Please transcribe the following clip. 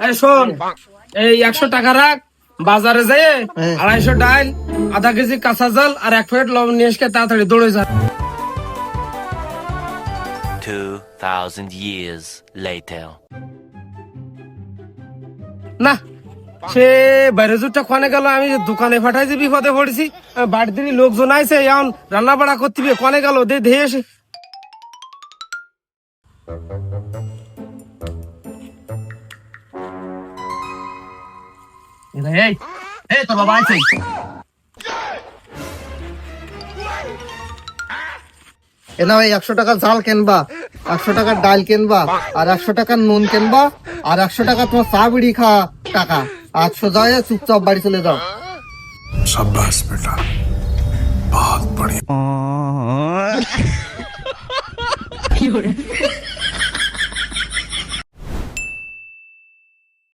এই শোন এই একশো টাকা রাখ বাজারে যেয়ে হ্যাঁ। আড়াইশো ডাল আধা কেজি কাঁচা জল আর এক প্যাকেট লবণ নিয়ে এসে তাড়াতাড়ি দৌড়ে যা 2,000 years later. না সে বাইরে জুটটা কোনে গেল আমি দোকানে পাঠাইছি বিপদে পড়েছি বাড়িতে লোকজন আইছে এখন রান্না বাড়া করতে কোনে গেল দে ধেয়ে এসে এই এই তোর বাবা আছে এনা ভাই একশো টাকা জাল কেনবা একশো টাকার ডাল কেনবা আর একশো টাকার নুন কেনবা আর একশো টাকা তোমার চা বিড়ি খাওয়া টাকা আর সোজা চুপচাপ বাড়ি চলে যাও। সাব্বাস বেটা। বহুত বড়ি। কি